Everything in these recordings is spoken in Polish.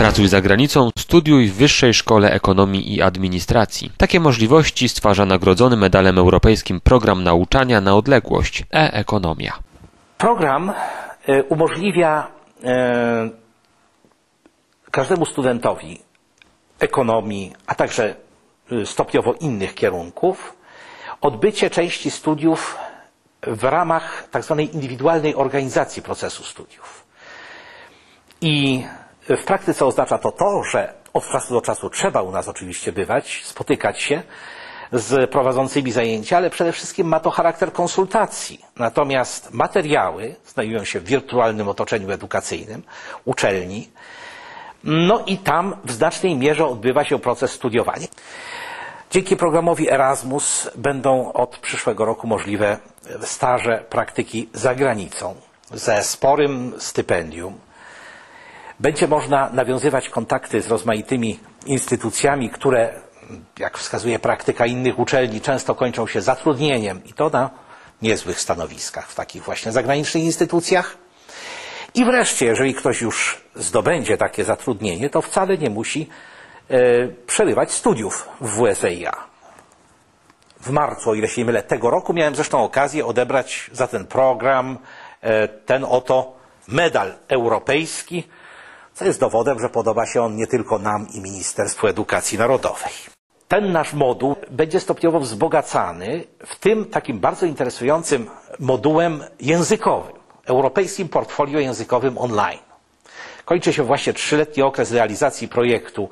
Pracuj za granicą, studiuj w Wyższej Szkole Ekonomii i Administracji. Takie możliwości stwarza nagrodzony medalem europejskim program nauczania na odległość e-ekonomia. Program e, umożliwia e, każdemu studentowi ekonomii, a także e, stopniowo innych kierunków odbycie części studiów w ramach tak zwanej indywidualnej organizacji procesu studiów. I w praktyce oznacza to to, że od czasu do czasu trzeba u nas oczywiście bywać, spotykać się z prowadzącymi zajęcia, ale przede wszystkim ma to charakter konsultacji. Natomiast materiały znajdują się w wirtualnym otoczeniu edukacyjnym, uczelni, no i tam w znacznej mierze odbywa się proces studiowania. Dzięki programowi Erasmus będą od przyszłego roku możliwe staże praktyki za granicą ze sporym stypendium. Będzie można nawiązywać kontakty z rozmaitymi instytucjami, które, jak wskazuje praktyka innych uczelni, często kończą się zatrudnieniem i to na niezłych stanowiskach w takich właśnie zagranicznych instytucjach. I wreszcie, jeżeli ktoś już zdobędzie takie zatrudnienie, to wcale nie musi e, przerywać studiów w WSEIA. W marcu, o ile się nie mylę, tego roku miałem zresztą okazję odebrać za ten program e, ten oto medal europejski, co jest dowodem, że podoba się on nie tylko nam i Ministerstwu Edukacji Narodowej. Ten nasz moduł będzie stopniowo wzbogacany w tym takim bardzo interesującym modułem językowym, europejskim portfolio językowym online. Kończy się właśnie trzyletni okres realizacji projektu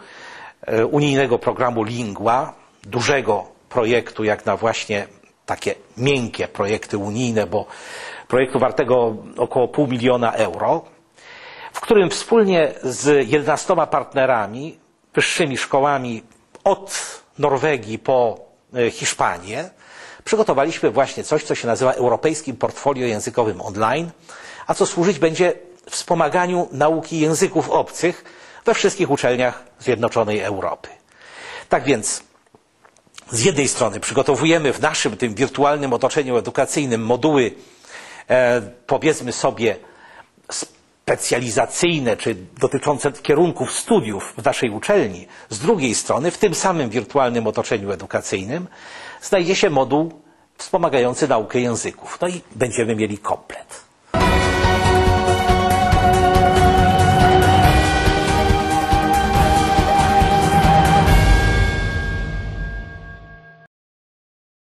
e, unijnego programu Lingua, dużego projektu jak na właśnie takie miękkie projekty unijne, bo projektu wartego około pół miliona euro, którym wspólnie z 11 partnerami, wyższymi szkołami od Norwegii po e, Hiszpanię, przygotowaliśmy właśnie coś, co się nazywa Europejskim Portfolio Językowym Online, a co służyć będzie wspomaganiu nauki języków obcych we wszystkich uczelniach Zjednoczonej Europy. Tak więc z jednej strony przygotowujemy w naszym tym wirtualnym otoczeniu edukacyjnym moduły, e, powiedzmy sobie, specjalizacyjne czy dotyczące kierunków studiów w naszej uczelni. Z drugiej strony, w tym samym wirtualnym otoczeniu edukacyjnym znajdzie się moduł wspomagający naukę języków. No i będziemy mieli komplet.